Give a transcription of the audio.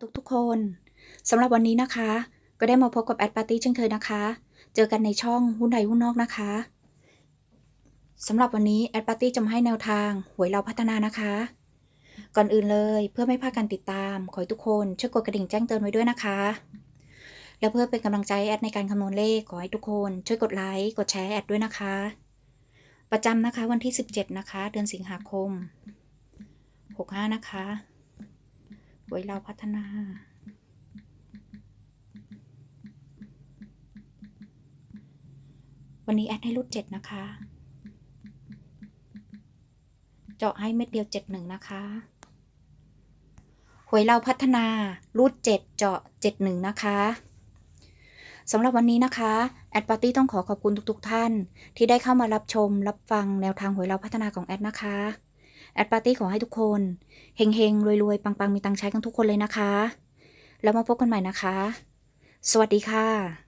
ทุกทุกคนสำหรับวันนี้นะคะ ก็ได้มาพบกับแอดปาร์ตี้เช่นเคยนะคะ เจอกันในช่องหุ้นใดหุ้นนอกนะคะสำหรับวันนี้แอดปาร์ตี้จะมาให้แนวทางหวยเราพัฒนานะคะ ก่อนอื่นเลยเพื่อไม่พลาดการติดตาม ขอให้ทุกคนช่วยกดกระดิ่งแจ้งเตือนไว้ด้วยนะคะ และเพื่อเป็นกำลังใจแอดในการคำนวณเลขขอให้ทุกคนช่วยกดไลค์กดแชร์แอดด้วยนะคะ ประจำนะคะวันที่ 17 นะคะ เดือนสิงหาคม 65 นะคะ หวยเราพัฒนาวันนี้แอดให้รูดเจ็ดนะคะ เจาะให้เม็ดเดียวเจ็ดหนึ่งนะคะ หวยเราพัฒนารูดเจ็ดเจาะเจ็ดหนึ่งนะคะสำหรับวันนี้นะคะแอดปาร์ตี้ต้องขอขอบคุณทุกๆทท่าน ที่ได้เข้ามารับชมรับฟังแนวทางหวยเราพัฒนาของแอดนะคะ แอดปาร์ตี้ขอให้ทุกคนเฮงๆรวยๆ ปังๆ มีตังใช้กันทุกคนเลยนะคะ แล้วมาพบกันใหม่นะคะ สวัสดีค่ะ